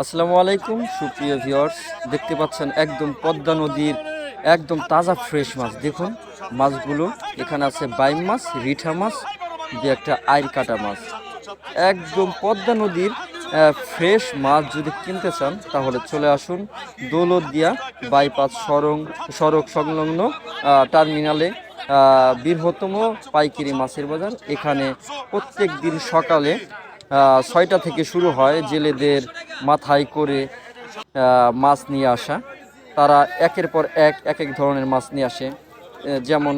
আসসালামু আলাইকুম, সুপ্রিয় ভিউয়ার্স। দেখতে পাচ্ছেন একদম পদ্মা নদীর একদম তাজা ফ্রেশ মাছ। দেখুন, মাছগুলো এখানে আছে বাইম মাছ, রিঠা মাছ, দিয়ে একটা আইর কাটা মাছ। একদম পদ্মা নদীর ফ্রেশ মাছ যদি কিনতে চান, তাহলে চলে আসুন দৌলতদিয়া বাইপাস সড়ক সড়ক সংলগ্ন টার্মিনালে বৃহত্তম পাইকারি মাছের বাজার। এখানে প্রত্যেক দিন সকালে ছয়টা থেকে শুরু হয় জেলেদের মাথায় করে মাছ নিয়ে আসা। তারা একের পর এক এক এক ধরনের মাছ নিয়ে আসে। যেমন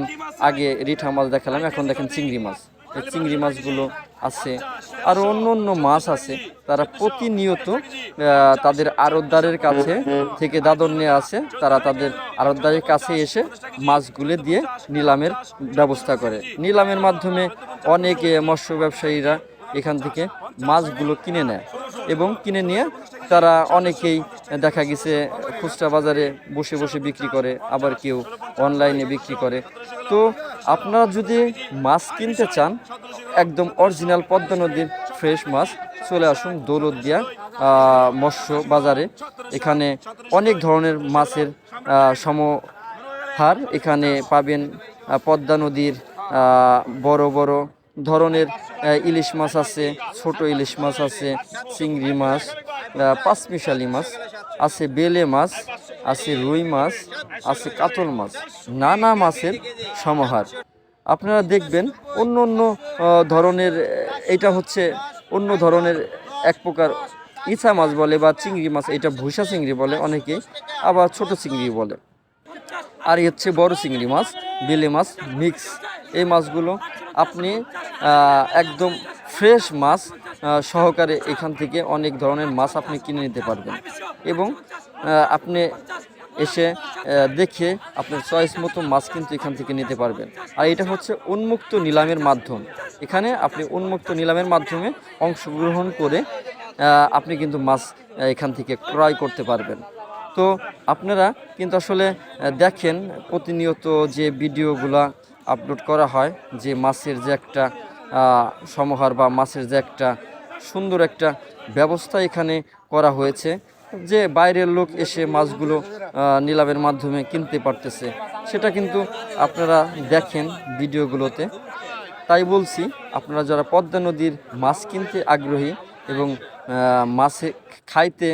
আগে রিঠা মাছ দেখালাম, এখন দেখেন চিংড়ি মাছ। এই চিংড়ি মাছগুলো আছে। আরও অন্য অন্য মাছ আছে। তারা প্রতিনিয়ত তাদের আড়তদারের কাছে থেকে দাদন নিয়ে আসে। তারা তাদের আড়তদারের কাছে এসে মাছগুলো দিয়ে নিলামের ব্যবস্থা করে। নিলামের মাধ্যমে অনেক মৎস্য ব্যবসায়ীরা এখান থেকে মাছগুলো কিনে নেয়। এবং কিনে নিয়ে তারা অনেকেই দেখা গেছে খুচরা বাজারে বসে বসে বিক্রি করে, আবার কেউ অনলাইনে বিক্রি করে। তো আপনারা যদি মাছ কিনতে চান, একদম অরিজিনাল পদ্মা নদীর ফ্রেশ মাছ, চলে আসুন দৌলতদিয়া মৎস্য বাজারে। এখানে অনেক ধরনের মাছের সমাহার এখানে পাবেন পদ্মা নদীর বড় বড় ধরনের ইলিশ মাছ আছে, ছোট ইলিশ মাছ আছে, চিংড়ি মাছ পাঁচমিশালি মাছ, আছে বেলে মাছ, আছে রুই মাছ, আছে কাতল মাছ, নানা মাছের সমাহার। আপনারা দেখবেন অন্য অন্য ধরনের এটা হচ্ছে অন্য ধরনের এক প্রকার ইচা মাছ বলে বা চিংড়ি মাছ, এটা ভুসা চিংড়ি বলে অনেকে, আবার ছোট চিংড়ি বলে। আর হচ্ছে বড় চিংড়ি মাছ, বেলে মাছ, মিক্স। এই মাছগুলো আপনি একদম ফ্রেশ মাছ সহকারে এখান থেকে অনেক ধরনের মাছ আপনি কিনে নিতে পারবেন। এবং আপনি এসে দেখে আপনার চয়েস মতো মাছ কিন্তু এখান থেকে নিতে পারবেন। আর এটা হচ্ছে উন্মুক্ত নিলামের মাধ্যম। এখানে আপনি উন্মুক্ত নিলামের মাধ্যমে অংশগ্রহণ করে আপনি কিন্তু মাছ এখান থেকে ক্রয় করতে পারবেন। তো আপনারা কিন্তু আসলে দেখেন প্রতিনিয়ত যে ভিডিওগুলা আপলোড করা হয়, যে মাছের যে একটা সমাহার বা মাছের যে একটা সুন্দর একটা ব্যবস্থা এখানে করা হয়েছে, যে বাইরের লোক এসে মাছগুলো নিলামের মাধ্যমে কিনতে পারতেছে। সেটা কিন্তু আপনারা দেখেন ভিডিওগুলোতে। তাই বলছি, আপনারা যারা পদ্মা নদীর মাছ কিনতে আগ্রহী এবং মাছে খাইতে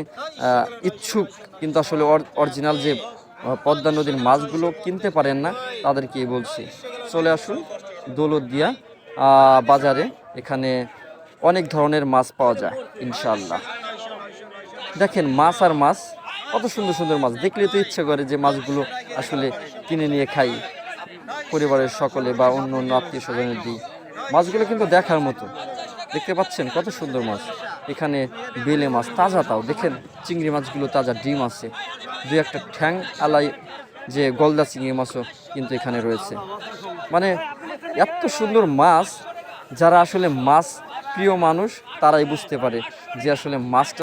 ইচ্ছুক, কিন্তু আসলে অরিজিনাল যে পদ্মা নদীর মাছগুলো কিনতে পারেন না, তাদেরকে বলছি, চলে আসুন দৌলতদিয়া বাজারে, এখানে অনেক ধরনের মাছ পাওয়া যায় ইনশাল্লাহ দেখেন, মাছ আর মাছ, কত সুন্দর সুন্দর মাছ, দেখলে তো ইচ্ছে করে যে মাছগুলো আসলে কিনে নিয়ে খাই, পরিবারের সকলে বা অন্য অন্য আত্মীয় স্বজনের দিই মাছগুলো কিন্তু দেখার মতো। দেখতে পাচ্ছেন কত সুন্দর মাছ। এখানে বেলে মাছ তাজা তাও দেখেন চিংড়ি মাছগুলো তাজা, ডিম আছে। দু একটা ঠ্যাং আলাই যে গলদা চিংড়ি মাছও কিন্তু এখানে রয়েছে। মানে এত সুন্দর মাছ, যারা আসলে মাছ প্রিয় মানুষ, তারাই বুঝতে পারে যে আসলে মাছটা